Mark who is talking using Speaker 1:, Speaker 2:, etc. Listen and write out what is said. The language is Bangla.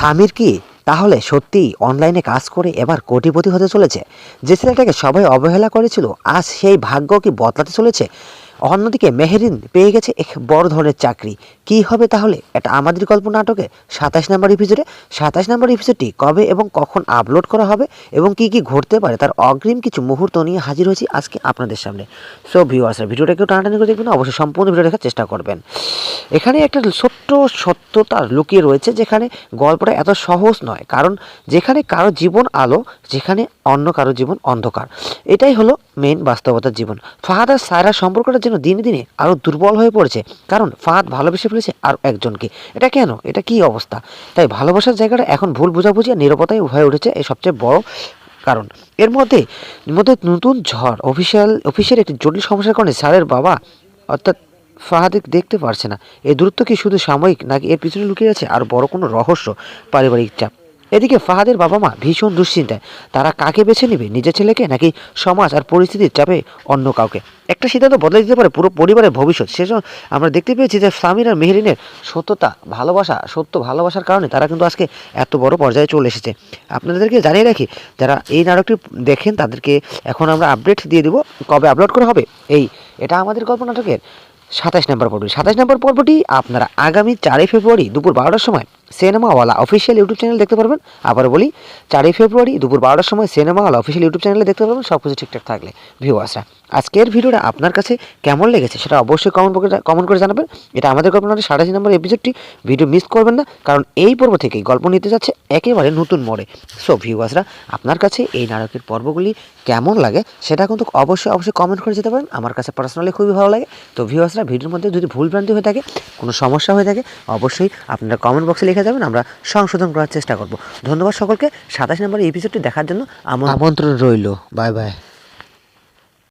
Speaker 1: সামির কি? তাহলে সত্যিই অনলাইনে কাজ করে এবার কোটিপতি হতে চলেছে। যে ছেলেটাকে সবাই অবহেলা করেছিল, আজ সেই ভাগ্য কি বদলাতে চলেছে? অন্যদিকে মেহেরিন পেয়ে গেছে এক বড় ধরনের চাকরি। কি হবে তাহলে? এটা আমাদের গল্প নাটকে সাতাশ নম্বর এপিসোডে সাতাশ নম্বর এপিসোডটি কবে এবং কখন আপলোড করা হবে এবং কি কি ঘটতে পারে তার অগ্রিম কিছু মুহূর্ত নিয়ে হাজির হয়েছি আজকে আপনাদের সামনে। সো ভিউয়ার্সরা ভিডিওটা কেউ টানাটানি করে দেখবেন অবশ্যই সম্পূর্ণ ভিডিও দেখার চেষ্টা করবেন। এখানে একটা ছোট্ট সত্যতা লুকিয়ে রয়েছে যেখানে গল্পটা এত সহজ নয়, কারণ যেখানে কারও জীবন আলো, যেখানে অন্য কারও জীবন অন্ধকার। এটাই হলো মেন বাস্তবতার জীবন। ফাহাদ আর সায়রা সম্পর্কটা যেন দিনে দিনে আরও দুর্বল হয়ে পড়েছে। কারণ ফাহাদ ভালোবেসে ফেলেছে আর একজনকে। এটা কেন? এটা কি অবস্থা? তাই ভালোবাসার জায়গাটা এখন ভুল বোঝাবুঝি আর নিরাপত্তায় হয়ে উঠেছে এই সবচেয়ে বড় কারণ। এর মধ্যে মধ্যে নতুন ঝড়, অফিসিয়াল অফিসের একটি জটিল সমস্যার কারণে স্যারের বাবা অর্থাৎ ফাহাদ দেখতে পারছে না। এই দূরত্ব কি শুধু সাময়িক, নাকি এর পিছনে লুকিয়ে আছে আর বড় কোনো রহস্য, পারিবারিক চাপ? এদিকে ফাহাদের বাবা মা ভীষণ দুশ্চিন্তায়। তারা কাকে বেছে নেবে, নিজের ছেলেকে নাকি সমাজ আর পরিস্থিতির চাপে অন্য কাউকে? একটা সিদ্ধান্ত বদলে দিতে পারে পুরো পরিবারের ভবিষ্যৎ। সেজন্য আমরা দেখতে পেয়েছি যে সামির আর মেহরিনের সত্যতা, ভালোবাসা, সত্য ভালোবাসার কারণে তারা কিন্তু আজকে এত বড় পর্যায়ে চলে এসেছে। আপনাদেরকে জানিয়ে রাখি, যারা এই নাটকটি দেখেন তাদেরকে এখন আমরা আপডেট দিয়ে দিব কবে আপলোড করা হবে। এই, এটা আমাদের গল্প নাটকের সাতাশ নম্বর পর্বটি। সাতাশ নম্বর পর্বটি আপনারা আগামী চারই ফেব্রুয়ারি দুপুর বারোটার সময় সিনেমাওয়ালা অফিসিয়াল ইউটিউব চ্যানেল দেখতে পারবেন। আবার বলি, চারই ফেব্রুয়ারি দুপুর বারোটার সময় সিনেমাওয়ালা অফিসিয়াল ইউটিউব চ্যানেলে দেখতে পারবেন সব কিছু ঠিকঠাক থাকলে। ভিউয়ার্সরা আজকের ভিডিওটা আপনার কাছে কেমন লেগেছে সেটা অবশ্যই কমেন্ট কমেন্ট করে জানাবেন। এটা আমাদের গল্প নাটকের সাতাশি নম্বর এপিসোডটি ভিডিও মিস করবেন না, কারণ এই পর্ব থেকেই গল্প নিতে যাচ্ছে একেবারে নতুন মোড়ে। সো ভিউয়ার্সরা আপনার কাছে এই নাটকের পর্বগুলি কেমন লাগে সেটা কিন্তু অবশ্যই অবশ্যই কমেন্ট করে যেতে পারেন আমার কাছে পার্সোনালি খুবই ভালো লাগে। তো ভিউয়ার্সরা ভিডিওর মধ্যে যদি ভুলভ্রান্তি হয়ে থাকে, কোনো সমস্যা হয়ে থাকে, অবশ্যই আপনারা কমেন্ট বক্সে লিখে যাবেন, আমরা সংশোধন করার চেষ্টা করব। ধন্যবাদ সকলকে। সাতাশ নম্বর এপিসোডটি দেখার জন্য আমার আমন্ত্রণ রইল। Bye bye